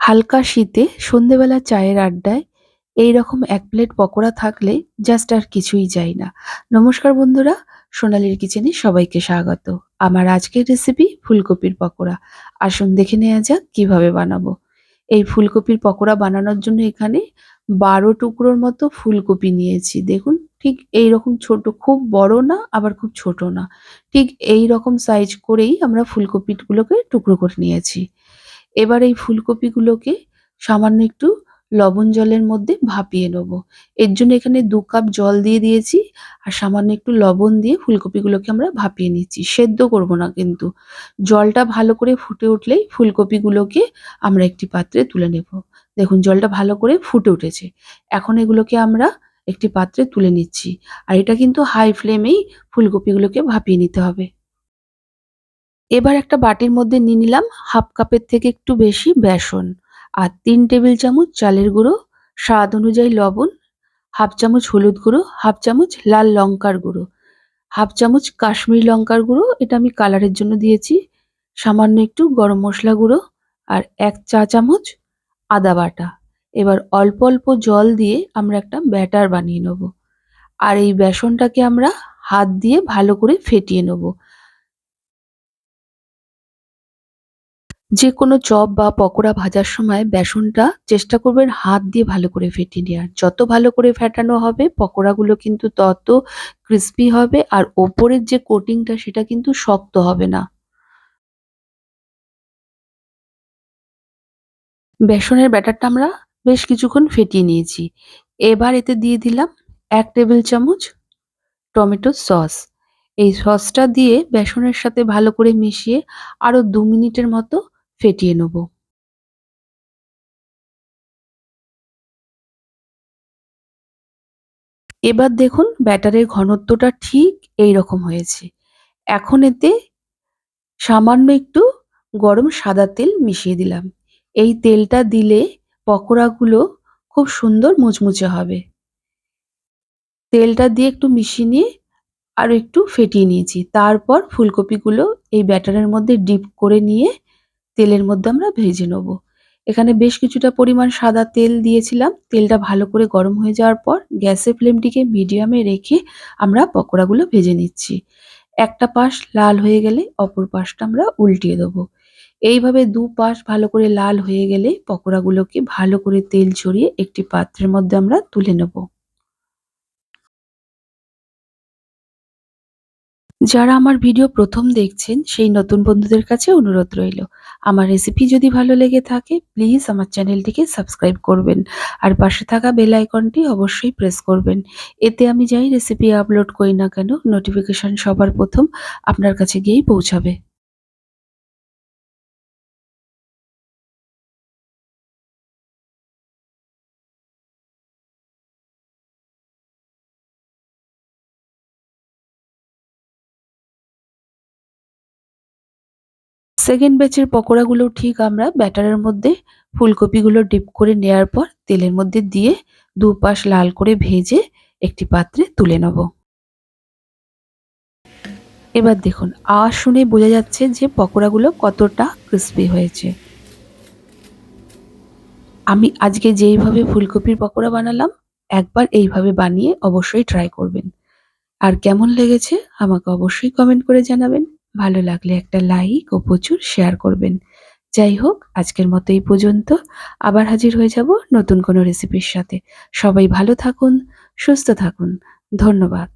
হালকা শীতে সন্ধেবেলা চায়ের আড্ডায় এই রকম এক প্লেট পকোড়া থাকলে জাস্ট আর কিছুই চাই না। নমস্কার বন্ধুরা, সোনালির কিচেনে সবাইকে স্বাগত। আমার আজকের রেসিপি ফুলকপির পকোড়া। আসুন দেখে নেওয়া যাক কীভাবে বানাবো। এই ফুলকপির পকোড়া বানানোর জন্য এখানে বারো টুকরোর মতো ফুলকপি নিয়েছি। দেখুন, ঠিক এই রকম ছোট, খুব বড় না, আবার খুব ছোট না। ঠিক এই রকম সাইজ করেই আমরা ফুলকপিগুলোকে টুকরো করে নিয়েছি। এবার এই ফুলকপিগুলোকে সামান্য একটু লবণ জলের মধ্যে ভাপিয়ে নেব। এর জন্য এখানে দু কাপ জল দিয়ে দিয়েছি আর সামান্য একটু লবণ দিয়ে ফুলকপিগুলোকে আমরা ভাপিয়ে নিচ্ছি। সেদ্ধ করব না কিন্তু। জলটা ভালো করে ফুটে উঠলেই ফুলকপিগুলোকে আমরা একটি পাত্রে তুলে নেব। দেখুন, জলটা ভালো করে ফুটে উঠেছে। এখন এগুলোকে আমরা একটি পাত্রে তুলে নিচ্ছি। আর এটা কিন্তু হাই ফ্লেমেই ফুলকপিগুলোকে ভাপিয়ে নিতে হবে। এবার একটা বাটির মধ্যে নিয়ে নিলাম হাফ কাপের থেকে একটু বেশি বেসন আর তিন টেবিল চামচ চালের গুঁড়ো, স্বাদ অনুযায়ী লবণ, হাফ চামচ হলুদ গুঁড়ো, হাফ চামচ লাল লঙ্কার গুঁড়ো, হাফ চামচ কাশ্মীরি লঙ্কার গুঁড়ো, এটা আমি কালারের জন্য দিয়েছি, সামান্য একটু গরম মশলা গুঁড়ো আর এক চা চামচ আদা বাটা। এবার অল্প অল্প জল দিয়ে আমরা একটা ব্যাটার বানিয়ে নেব। আর এই বেসনটাকে আমরা হাত দিয়ে ভালো করে ফেটিয়ে নেব। যে কোনো চপ বা পকোড়া ভাজার সময় বেসনটা চেষ্টা করবেন হাত দিয়ে ভালো করে ফেটিয়ে নেওয়ার। যত ভালো করে ফেটানো হবে, পকোড়াগুলো কিন্তু তত ক্রিস্পি হবে আর ওপরের যে কোটিংটা সেটা কিন্তু শক্ত হবে না। বেসনের ব্যাটারটা আমরা বেশ কিছুক্ষণ ফেটিয়ে নিয়েছি। এবার এতে দিয়ে দিলাম এক টেবিল চামচ টমেটো সস। এই সসটা দিয়ে বেসনের সাথে ভালো করে মিশিয়ে আরও দু মিনিটের মতো ফেটিয়ে নেব। এবার দেখুন ব্যাটারের ঘনত্বটা ঠিক এই রকম হয়েছে। এখন এতে সামান্য একটু গরম সাদা তেল মিশিয়ে দিলাম। এই তেলটা দিলে পকোড়াগুলো খুব সুন্দর মুচমুচে হবে। তেলটা দিয়ে একটু মিশিয়ে নিয়ে আরও একটু ফেটিয়ে নিয়েছি। তারপর ফুলকপিগুলো এই ব্যাটারের মধ্যে ডিপ করে নিয়ে তেলের মধ্যে আমরা ভেজে নেব। এখানে বেশ কিছুটা পরিমাণ সাদা তেল দিয়েছিলাম। তেলটা ভালো করে গরম হয়ে যাওয়ার পর গ্যাসের ফ্লেমটিকে মিডিয়ামে রেখে আমরা পকোড়াগুলো ভেজে নিচ্ছি। একটা পাশ লাল হয়ে গেলে অপর পাশটা আমরা উল্টিয়ে দেবো। এইভাবে দু পাশ ভালো করে লাল হয়ে গেলে পকোড়াগুলোকে ভালো করে তেল ছড়িয়ে একটি পাত্রের মধ্যে আমরা তুলে নেব। যারা আমার ভিডিও প্রথম দেখছেন, সেই নতুন বন্ধুদের কাছে অনুরোধ রইল। আমার রেসিপি যদি ভালো লেগে থাকে প্লিজ আমার চ্যানেলটিকে সাবস্ক্রাইব করবেন। আর পাশে থাকা বেল আইকনটি অবশ্যই প্রেস করবেন। এতে আমি যাই রেসিপি আপলোড করি না কেন নোটিফিকেশান সবার প্রথম আপনার কাছে গিয়েই পৌঁছাবে। সেকেন্ড ব্যাচের পকোড়াগুলো ঠিক আমরা ব্যাটারের মধ্যে ফুলকপিগুলো ডিপ করে নেওয়ার পর তেলের মধ্যে দিয়ে দুপাশ লাল করে ভেজে একটি পাত্রে তুলে নেব। এবার দেখুন, আওয়াজ শুনে বোঝা যাচ্ছে যে পকোড়াগুলো কতটা ক্রিস্পি হয়েছে। আমি আজকে যেইভাবে ফুলকপির পকোড়া বানালাম, একবার এইভাবে বানিয়ে অবশ্যই ট্রাই করবেন। আর কেমন লেগেছে আমাকে অবশ্যই কমেন্ট করে জানাবেন। ভালো লাগলে একটা লাইক ও প্রচুর শেয়ার করবেন। যাই হোক, আজকের মতো এই পর্যন্ত। আবার হাজির হয়ে যাব নতুন কোনো রেসিপির সাথে। সবাই ভালো থাকুন, সুস্থ থাকুন। ধন্যবাদ।